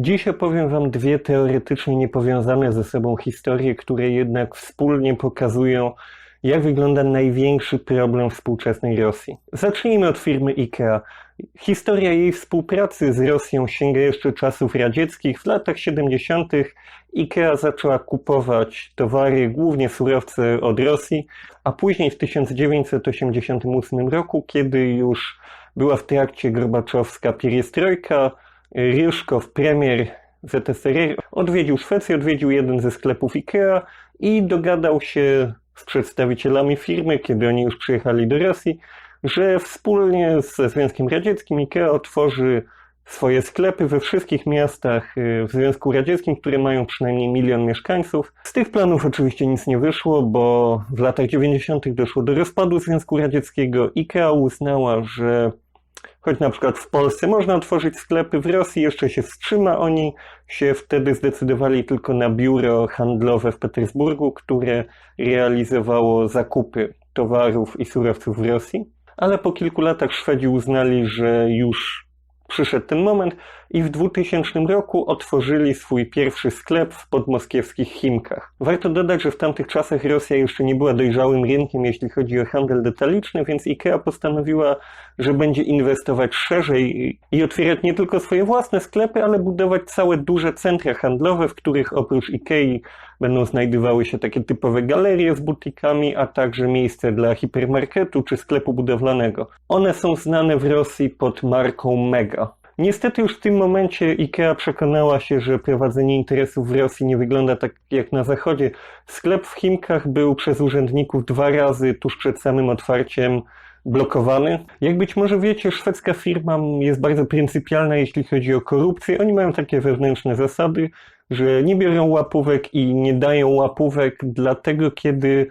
Dziś opowiem Wam dwie teoretycznie niepowiązane ze sobą historie, które jednak wspólnie pokazują, jak wygląda największy problem współczesnej Rosji. Zacznijmy od firmy IKEA. Historia jej współpracy z Rosją sięga jeszcze czasów radzieckich. W latach 70. IKEA zaczęła kupować towary, głównie surowce od Rosji, a później w 1988 roku, kiedy już była w trakcie Gorbaczowska pieriestrojka, Ryszkow, premier ZSRR, odwiedził Szwecję, odwiedził jeden ze sklepów IKEA i dogadał się z przedstawicielami firmy, kiedy oni już przyjechali do Rosji, że wspólnie ze Związkiem Radzieckim IKEA otworzy swoje sklepy we wszystkich miastach y, w Związku Radzieckim, które mają przynajmniej milion mieszkańców. Z tych planów oczywiście nic nie wyszło, bo w latach 90. doszło do rozpadu Związku Radzieckiego. IKEA uznała, że choć na przykład w Polsce można otworzyć sklepy, w Rosji jeszcze się wstrzyma. Oni się wtedy zdecydowali tylko na biuro handlowe w Petersburgu, które realizowało zakupy towarów i surowców w Rosji. Ale po kilku latach Szwedzi uznali, że już przyszedł ten moment i w 2000 roku otworzyli swój pierwszy sklep w podmoskiewskich Chimkach. Warto dodać, że w tamtych czasach Rosja jeszcze nie była dojrzałym rynkiem, jeśli chodzi o handel detaliczny, więc IKEA postanowiła, że będzie inwestować szerzej i otwierać nie tylko swoje własne sklepy, ale budować całe duże centra handlowe, w których oprócz IKEA będą znajdowały się takie typowe galerie z butikami, a także miejsce dla hipermarketu czy sklepu budowlanego. One są znane w Rosji pod marką Mega. Niestety już w tym momencie IKEA przekonała się, że prowadzenie interesów w Rosji nie wygląda tak jak na Zachodzie. Sklep w Chimkach był przez urzędników dwa razy tuż przed samym otwarciem blokowany. Jak być może wiecie, szwedzka firma jest bardzo pryncypialna, jeśli chodzi o korupcję. Oni mają takie wewnętrzne zasady, że nie biorą łapówek i nie dają łapówek, dlatego kiedy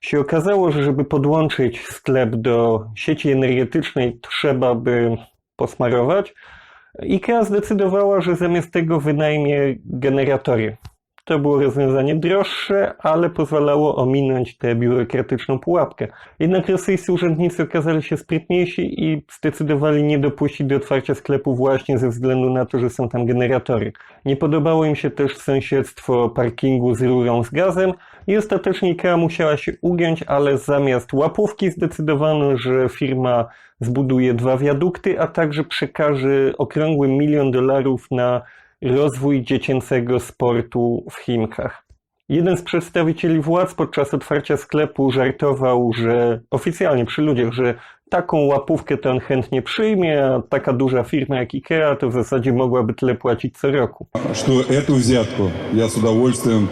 się okazało, że żeby podłączyć sklep do sieci energetycznej, trzeba by posmarować, IKEA zdecydowała, że zamiast tego wynajmie generatory. To było rozwiązanie droższe, ale pozwalało ominąć tę biurokratyczną pułapkę. Jednak rosyjscy urzędnicy okazali się sprytniejsi i zdecydowali nie dopuścić do otwarcia sklepu właśnie ze względu na to, że są tam generatory. Nie podobało im się też sąsiedztwo parkingu z rurą z gazem i ostatecznie IKEA musiała się ugiąć, ale zamiast łapówki zdecydowano, że firma zbuduje dwa wiadukty, a także przekaże okrągły milion dolarów na rozwój dziecięcego sportu w Chimkach. Jeden z przedstawicieli władz podczas otwarcia sklepu żartował, że oficjalnie przy ludziach, że taką łapówkę to on chętnie przyjmie, a taka duża firma jak IKEA to w zasadzie mogłaby tyle płacić co roku. Что эту взятку я с удовольствием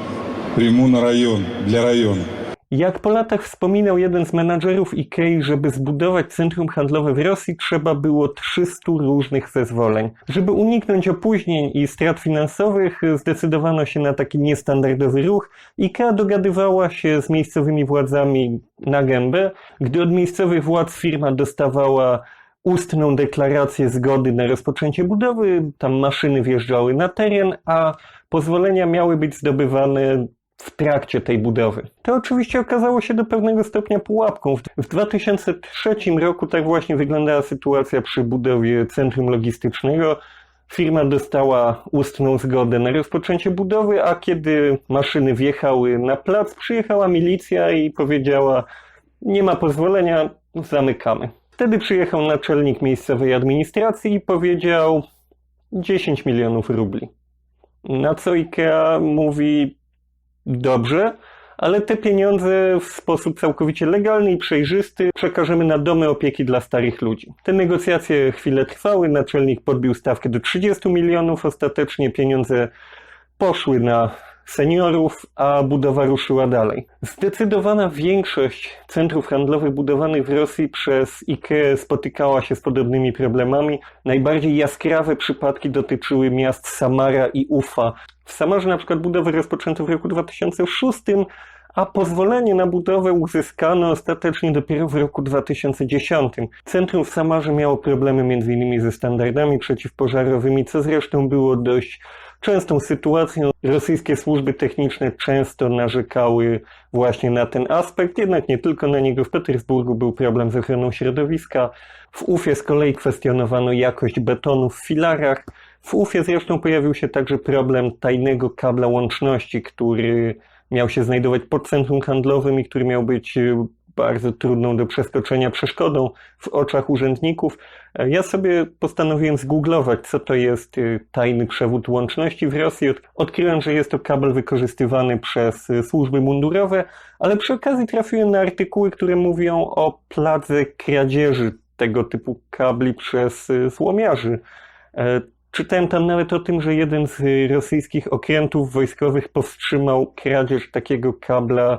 приму на район, для района. Jak po latach wspominał jeden z menadżerów IKEA, żeby zbudować centrum handlowe w Rosji trzeba było 300 różnych zezwoleń. Żeby uniknąć opóźnień i strat finansowych zdecydowano się na taki niestandardowy ruch. IKEA dogadywała się z miejscowymi władzami na gębę. Gdy od miejscowych władz firma dostawała ustną deklarację zgody na rozpoczęcie budowy, tam maszyny wjeżdżały na teren, a pozwolenia miały być zdobywane w trakcie tej budowy. To oczywiście okazało się do pewnego stopnia pułapką. W 2003 roku tak właśnie wyglądała sytuacja przy budowie centrum logistycznego. Firma dostała ustną zgodę na rozpoczęcie budowy, a kiedy maszyny wjechały na plac, przyjechała milicja i powiedziała: Nie ma pozwolenia, zamykamy. Wtedy przyjechał naczelnik miejscowej administracji i powiedział 10 milionów rubli. Na co IKEA mówi: Dobrze, ale te pieniądze w sposób całkowicie legalny i przejrzysty przekażemy na domy opieki dla starych ludzi. Te negocjacje chwilę trwały, naczelnik podbił stawkę do 30 milionów, ostatecznie pieniądze poszły na seniorów, a budowa ruszyła dalej. Zdecydowana większość centrów handlowych budowanych w Rosji przez IKEA spotykała się z podobnymi problemami. Najbardziej jaskrawe przypadki dotyczyły miast Samara i Ufa. W Samarze na przykład budowę rozpoczęto w roku 2006, a pozwolenie na budowę uzyskano ostatecznie dopiero w roku 2010. Centrum w Samarze miało problemy m.in. ze standardami przeciwpożarowymi, co zresztą było dość częstą sytuacją. Rosyjskie służby techniczne często narzekały właśnie na ten aspekt, jednak nie tylko na niego. W Petersburgu był problem z ochroną środowiska. W Ufie z kolei kwestionowano jakość betonu w filarach. W UFie zresztą pojawił się także problem tajnego kabla łączności, który miał się znajdować pod centrum handlowym i który miał być bardzo trudną do przeskoczenia przeszkodą w oczach urzędników. Ja sobie postanowiłem zgooglować, co to jest e, tajny przewód łączności w Rosji. Od- Odkryłem, że jest to kabel wykorzystywany przez e, służby mundurowe, ale przy okazji trafiłem na artykuły, które mówią o pladze kradzieży tego typu kabli przez e, złomiarzy. E, Czytałem tam nawet o tym, że jeden z y, rosyjskich okrętów wojskowych powstrzymał kradzież takiego kabla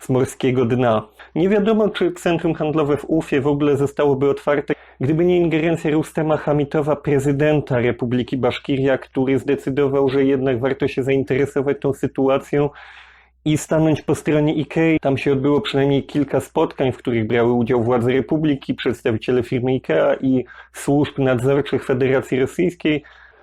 z morskiego dna. Nie wiadomo, czy centrum handlowe w Ufie w ogóle zostałoby otwarte, gdyby nie ingerencja Rustema Hamitowa, prezydenta Republiki Baszkiria, który zdecydował, że jednak warto się zainteresować tą sytuacją i stanąć po stronie IKEA. Tam się odbyło przynajmniej kilka spotkań, w których brały udział władze Republiki, przedstawiciele firmy IKEA i służb nadzorczych Federacji Rosyjskiej.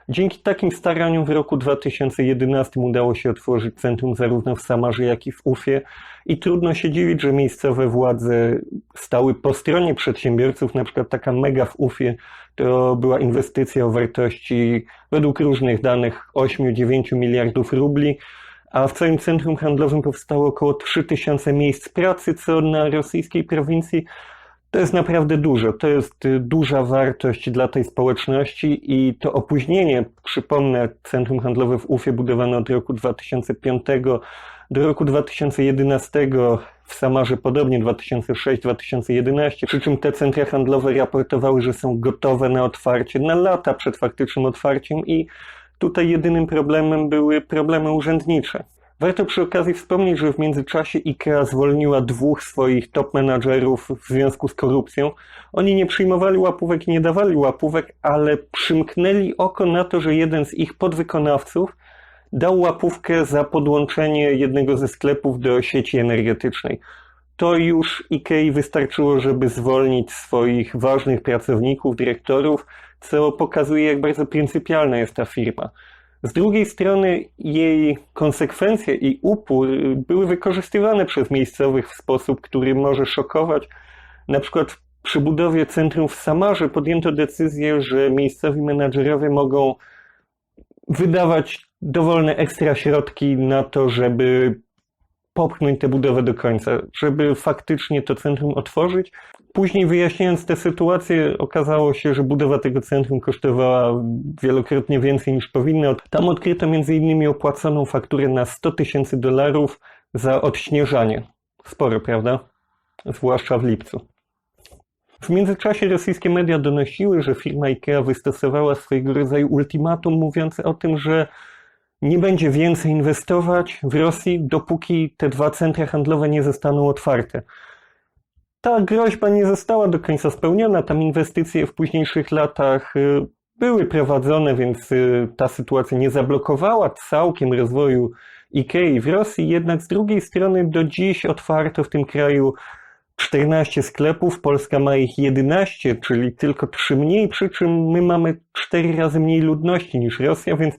Dzięki takim staraniom w roku 2011 udało się otworzyć centrum zarówno w Samarze, jak i w Ufie i trudno się dziwić, że miejscowe władze stały po stronie przedsiębiorców. Na przykład taka mega w Ufie to była inwestycja o wartości według różnych danych 8-9 miliardów rubli, a w całym centrum handlowym powstało około 3000 miejsc pracy, co na rosyjskiej prowincji to jest naprawdę dużo. To jest y, duża wartość dla tej społeczności i to opóźnienie, przypomnę, centrum handlowe w Ufie budowane od roku 2005 do roku 2011, w Samarze podobnie 2006-2011, przy czym te centra handlowe raportowały, że są gotowe na otwarcie na lata przed faktycznym otwarciem i tutaj jedynym problemem były problemy urzędnicze. Warto przy okazji wspomnieć, że w międzyczasie IKEA zwolniła dwóch swoich top menadżerów w związku z korupcją. Oni nie przyjmowali łapówek i nie dawali łapówek, ale przymknęli oko na to, że jeden z ich podwykonawców dał łapówkę za podłączenie jednego ze sklepów do sieci energetycznej. To już IKEA wystarczyło, żeby zwolnić swoich ważnych pracowników, dyrektorów, co pokazuje, jak bardzo pryncypialna jest ta firma. Z drugiej strony jej konsekwencje i upór były wykorzystywane przez miejscowych w sposób, który może szokować. Na przykład przy budowie centrum w Samarze podjęto decyzję, że miejscowi menadżerowie mogą wydawać dowolne ekstra środki na to, żeby popchnąć tę budowę do końca, żeby faktycznie to centrum otworzyć. Później wyjaśniając tę sytuację, okazało się, że budowa tego centrum kosztowała wielokrotnie więcej niż powinna. Tam odkryto m.in. opłaconą fakturę na 100 tysięcy dolarów za odśnieżanie. Sporo, prawda? Zwłaszcza w lipcu. W międzyczasie rosyjskie media donosiły, że firma IKEA wystosowała swojego rodzaju ultimatum mówiące o tym, że nie będzie więcej inwestować w Rosji, dopóki te dwa centra handlowe nie zostaną otwarte. Ta groźba nie została do końca spełniona. Tam inwestycje w późniejszych latach y, były prowadzone, więc y, ta sytuacja nie zablokowała całkiem rozwoju IKEA w Rosji. Jednak z drugiej strony do dziś otwarto w tym kraju 14 sklepów, Polska ma ich 11, czyli tylko 3 mniej, przy czym my mamy 4 razy mniej ludności niż Rosja, więc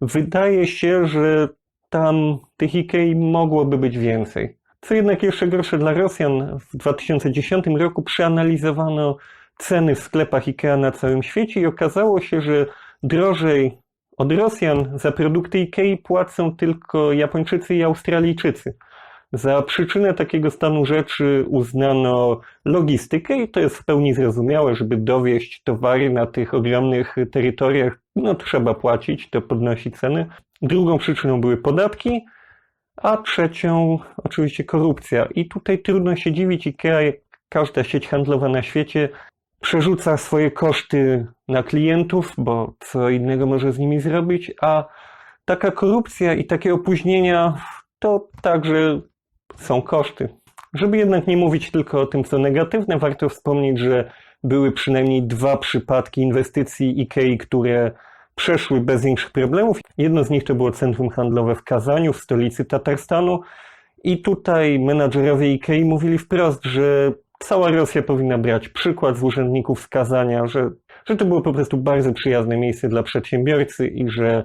wydaje się, że tam tych IKEA mogłoby być więcej. Co jednak jeszcze gorsze dla Rosjan, w 2010 roku przeanalizowano ceny w sklepach IKEA na całym świecie i okazało się, że drożej od Rosjan za produkty IKEA płacą tylko Japończycy i Australijczycy. Za przyczynę takiego stanu rzeczy uznano logistykę i to jest w pełni zrozumiałe, żeby dowieść towary na tych ogromnych terytoriach, no trzeba płacić, to podnosi ceny. Drugą przyczyną były podatki, a trzecią oczywiście korupcja. I tutaj trudno się dziwić, IKEA, jak każda sieć handlowa na świecie, przerzuca swoje koszty na klientów, bo co innego może z nimi zrobić, a taka korupcja i takie opóźnienia to także są koszty. Żeby jednak nie mówić tylko o tym, co negatywne, warto wspomnieć, że były przynajmniej dwa przypadki inwestycji IKEA, które przeszły bez większych problemów. Jedno z nich to było centrum handlowe w Kazaniu, w stolicy Tatarstanu. I tutaj menadżerowie IKEA mówili wprost, że cała Rosja powinna brać przykład z urzędników z Kazania, że, że to było po prostu bardzo przyjazne miejsce dla przedsiębiorcy i że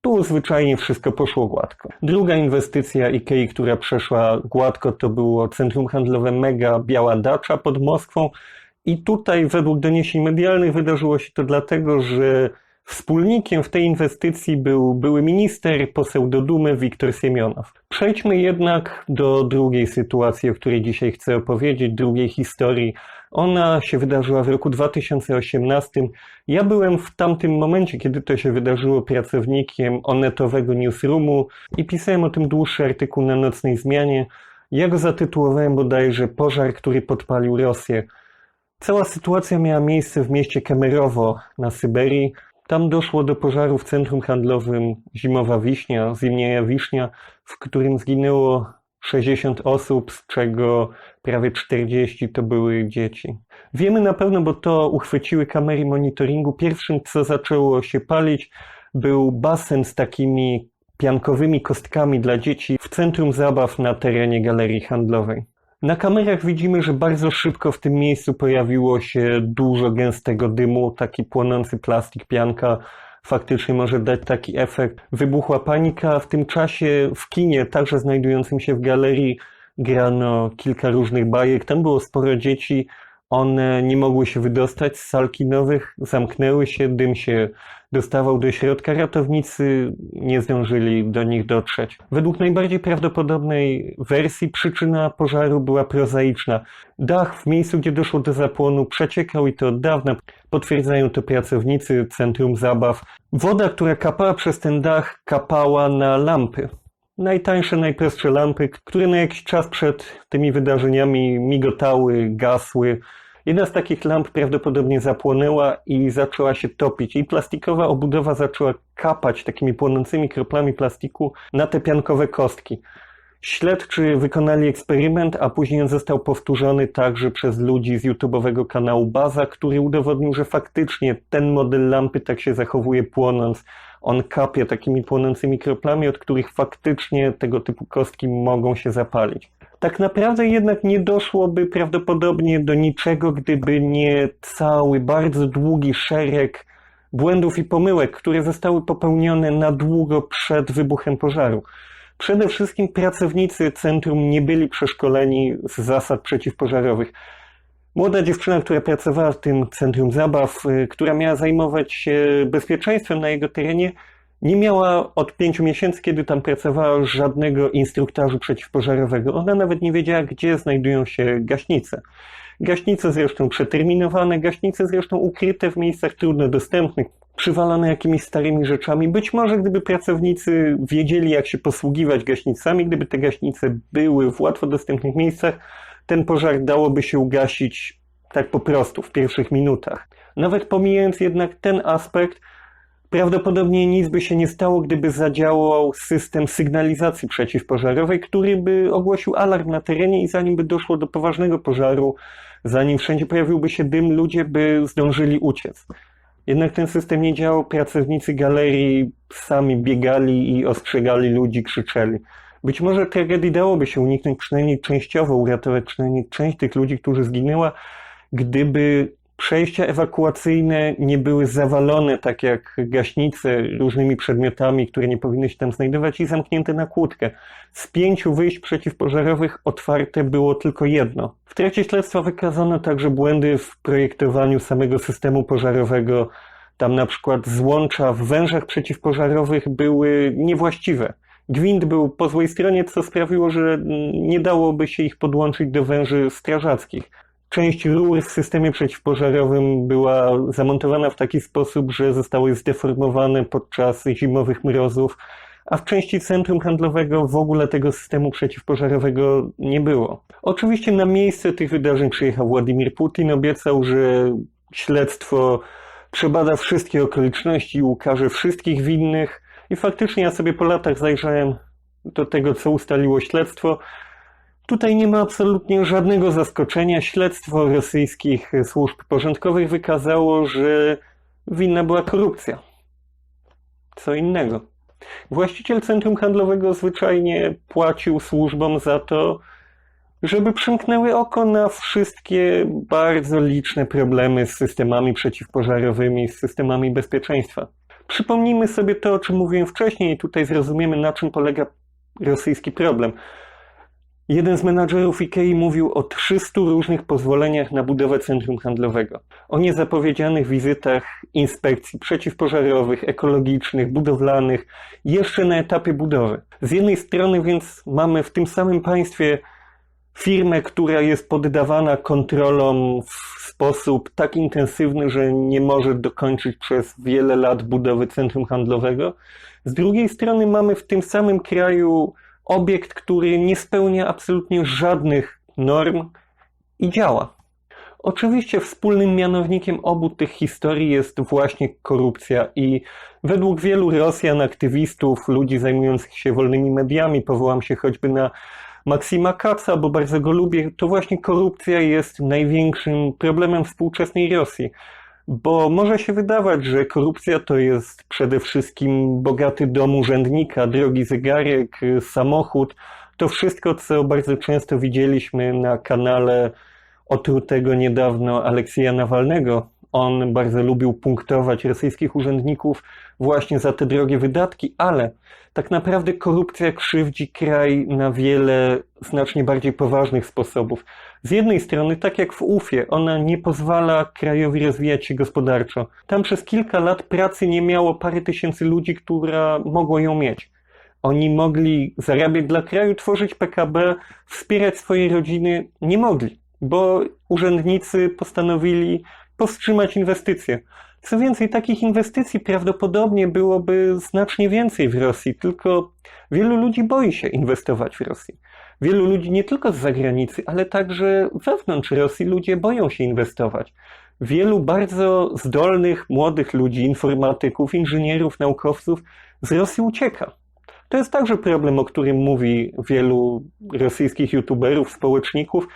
tu zwyczajnie wszystko poszło gładko. Druga inwestycja IKEA, która przeszła gładko, to było centrum handlowe Mega Biała Dacza pod Moskwą. I tutaj, według doniesień medialnych, wydarzyło się to dlatego, że Wspólnikiem w tej inwestycji był były minister, poseł do Dumy Wiktor Siemionow. Przejdźmy jednak do drugiej sytuacji, o której dzisiaj chcę opowiedzieć, drugiej historii. Ona się wydarzyła w roku 2018. Ja byłem w tamtym momencie, kiedy to się wydarzyło, pracownikiem onetowego newsroomu i pisałem o tym dłuższy artykuł na nocnej zmianie. Ja go zatytułowałem bodajże Pożar, który podpalił Rosję. Cała sytuacja miała miejsce w mieście Kemerowo na Syberii. Tam doszło do pożaru w centrum handlowym Zimowa Wiśnia, Zimnieja Wiśnia, w którym zginęło 60 osób, z czego prawie 40 to były dzieci. Wiemy na pewno, bo to uchwyciły kamery monitoringu. Pierwszym, co zaczęło się palić, był basen z takimi piankowymi kostkami dla dzieci w centrum zabaw na terenie galerii handlowej. Na kamerach widzimy, że bardzo szybko w tym miejscu pojawiło się dużo gęstego dymu, taki płonący plastik, pianka. Faktycznie może dać taki efekt. Wybuchła panika. W tym czasie w kinie, także znajdującym się w galerii, grano kilka różnych bajek. Tam było sporo dzieci. One nie mogły się wydostać z sal kinowych, zamknęły się, dym się dostawał do środka. Ratownicy nie zdążyli do nich dotrzeć. Według najbardziej prawdopodobnej wersji przyczyna pożaru była prozaiczna. Dach w miejscu, gdzie doszło do zapłonu, przeciekał i to od dawna. Potwierdzają to pracownicy Centrum Zabaw. Woda, która kapała przez ten dach, kapała na lampy. Najtańsze, najprostsze lampy, które na jakiś czas przed tymi wydarzeniami migotały, gasły. Jedna z takich lamp prawdopodobnie zapłonęła i zaczęła się topić. I plastikowa obudowa zaczęła kapać takimi płonącymi kroplami plastiku na te piankowe kostki. Śledczy wykonali eksperyment, a później on został powtórzony także przez ludzi z YouTube'owego kanału Baza, który udowodnił, że faktycznie ten model lampy tak się zachowuje płonąc. On kapie takimi płonącymi kroplami, od których faktycznie tego typu kostki mogą się zapalić. Tak naprawdę jednak nie doszłoby prawdopodobnie do niczego, gdyby nie cały bardzo długi szereg błędów i pomyłek, które zostały popełnione na długo przed wybuchem pożaru. Przede wszystkim pracownicy centrum nie byli przeszkoleni z zasad przeciwpożarowych. Młoda dziewczyna, która pracowała w tym centrum zabaw, y, która miała zajmować się bezpieczeństwem na jego terenie, nie miała od pięciu miesięcy, kiedy tam pracowała, żadnego instruktażu przeciwpożarowego. Ona nawet nie wiedziała, gdzie znajdują się gaśnice. Gaśnice zresztą przeterminowane, gaśnice zresztą ukryte w miejscach trudno dostępnych, przywalane jakimiś starymi rzeczami. Być może gdyby pracownicy wiedzieli, jak się posługiwać gaśnicami, gdyby te gaśnice były w łatwo dostępnych miejscach, ten pożar dałoby się ugasić tak po prostu w pierwszych minutach. Nawet pomijając jednak ten aspekt, prawdopodobnie nic by się nie stało, gdyby zadziałał system sygnalizacji przeciwpożarowej, który by ogłosił alarm na terenie i zanim by doszło do poważnego pożaru, zanim wszędzie pojawiłby się dym, ludzie by zdążyli uciec. Jednak ten system nie działał, pracownicy galerii sami biegali i ostrzegali ludzi, krzyczeli. Być może tragedii dałoby się uniknąć przynajmniej częściowo, uratować przynajmniej część tych ludzi, którzy zginęła, gdyby przejścia ewakuacyjne nie były zawalone, tak jak gaśnice, różnymi przedmiotami, które nie powinny się tam znajdować i zamknięte na kłódkę. Z pięciu wyjść przeciwpożarowych otwarte było tylko jedno. W trakcie śledztwa wykazano także błędy w projektowaniu samego systemu pożarowego. Tam na przykład złącza w wężach przeciwpożarowych były niewłaściwe. Gwint był po złej stronie, co sprawiło, że nie dałoby się ich podłączyć do węży strażackich. Część rur w systemie przeciwpożarowym była zamontowana w taki sposób, że zostały zdeformowane podczas zimowych mrozów, a w części centrum handlowego w ogóle tego systemu przeciwpożarowego nie było. Oczywiście na miejsce tych wydarzeń przyjechał Władimir Putin, obiecał, że śledztwo przebada wszystkie okoliczności i ukaże wszystkich winnych. I faktycznie ja sobie po latach zajrzałem do tego, co ustaliło śledztwo. Tutaj nie ma absolutnie żadnego zaskoczenia. Śledztwo rosyjskich służb porządkowych wykazało, że winna była korupcja. Co innego. Właściciel centrum handlowego zwyczajnie płacił służbom za to, żeby przymknęły oko na wszystkie bardzo liczne problemy z systemami przeciwpożarowymi, z systemami bezpieczeństwa. Przypomnijmy sobie to, o czym mówiłem wcześniej, i tutaj zrozumiemy, na czym polega rosyjski problem. Jeden z menadżerów IKEA mówił o 300 różnych pozwoleniach na budowę centrum handlowego, o niezapowiedzianych wizytach inspekcji przeciwpożarowych, ekologicznych, budowlanych, jeszcze na etapie budowy. Z jednej strony więc mamy w tym samym państwie firmę, która jest poddawana kontrolom w sposób tak intensywny, że nie może dokończyć przez wiele lat budowy centrum handlowego. Z drugiej strony mamy w tym samym kraju obiekt, który nie spełnia absolutnie żadnych norm i działa. Oczywiście wspólnym mianownikiem obu tych historii jest właśnie korupcja i według wielu Rosjan, aktywistów, ludzi zajmujących się wolnymi mediami, powołam się choćby na Maksima Kaca, bo bardzo go lubię, to właśnie korupcja jest największym problemem współczesnej Rosji. Bo może się wydawać, że korupcja to jest przede wszystkim bogaty dom urzędnika, drogi zegarek, samochód. To wszystko, co bardzo często widzieliśmy na kanale otrutego niedawno Aleksieja Nawalnego. On bardzo lubił punktować rosyjskich urzędników właśnie za te drogie wydatki, ale tak naprawdę korupcja krzywdzi kraj na wiele znacznie bardziej poważnych sposobów. Z jednej strony, tak jak w UFie, ona nie pozwala krajowi rozwijać się gospodarczo. Tam przez kilka lat pracy nie miało parę tysięcy ludzi, która mogło ją mieć. Oni mogli zarabiać dla kraju, tworzyć PKB, wspierać swoje rodziny. Nie mogli, bo urzędnicy postanowili powstrzymać inwestycje. Co więcej, takich inwestycji prawdopodobnie byłoby znacznie więcej w Rosji, tylko wielu ludzi boi się inwestować w Rosji. Wielu ludzi nie tylko z zagranicy, ale także wewnątrz Rosji ludzie boją się inwestować. Wielu bardzo zdolnych, młodych ludzi, informatyków, inżynierów, naukowców z Rosji ucieka. To jest także problem, o którym mówi wielu rosyjskich youtuberów, społeczników.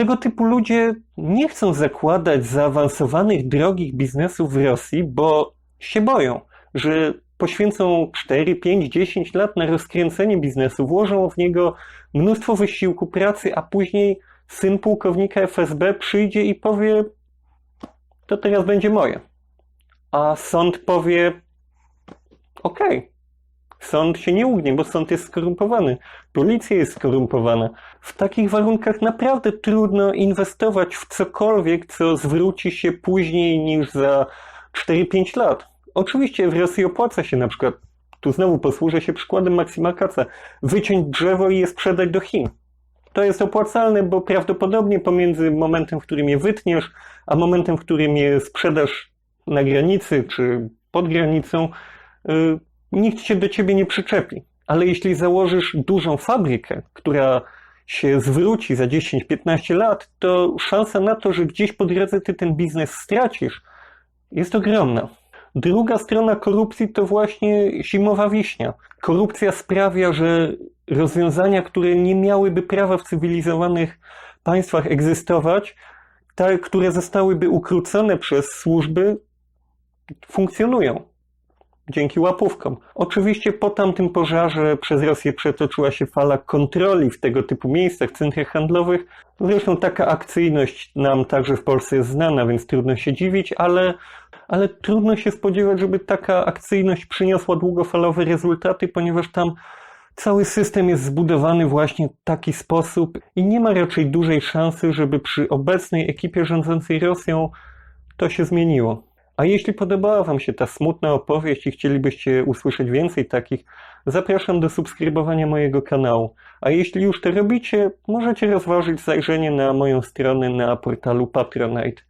Tego typu ludzie nie chcą zakładać zaawansowanych, drogich biznesów w Rosji, bo się boją, że poświęcą 4, 5, 10 lat na rozkręcenie biznesu, włożą w niego mnóstwo wysiłku, pracy, a później syn pułkownika FSB przyjdzie i powie: To teraz będzie moje. A sąd powie: Okej. Sąd się nie ugnie, bo sąd jest skorumpowany, policja jest skorumpowana. W takich warunkach naprawdę trudno inwestować w cokolwiek, co zwróci się później niż za 4-5 lat. Oczywiście w Rosji opłaca się na przykład, tu znowu posłużę się przykładem Maksima Kaca, wyciąć drzewo i je sprzedać do Chin. To jest opłacalne, bo prawdopodobnie pomiędzy momentem, w którym je wytniesz, a momentem, w którym je sprzedasz na granicy czy pod granicą, yy, nikt się do ciebie nie przyczepi. Ale jeśli założysz dużą fabrykę, która się zwróci za 10-15 lat, to szansa na to, że gdzieś po drodze ty ten biznes stracisz, jest ogromna. Druga strona korupcji to właśnie zimowa wiśnia. Korupcja sprawia, że rozwiązania, które nie miałyby prawa w cywilizowanych państwach egzystować, te, które zostałyby ukrócone przez służby, funkcjonują dzięki łapówkom. Oczywiście po tamtym pożarze przez Rosję przetoczyła się fala kontroli w tego typu miejscach, centrach handlowych. Zresztą taka akcyjność nam także w Polsce jest znana, więc trudno się dziwić, ale, ale trudno się spodziewać, żeby taka akcyjność przyniosła długofalowe rezultaty, ponieważ tam cały system jest zbudowany właśnie w taki sposób i nie ma raczej dużej szansy, żeby przy obecnej ekipie rządzącej Rosją to się zmieniło. A jeśli podobała Wam się ta smutna opowieść i chcielibyście usłyszeć więcej takich, zapraszam do subskrybowania mojego kanału. A jeśli już to robicie, możecie rozważyć zajrzenie na moją stronę na portalu Patronite.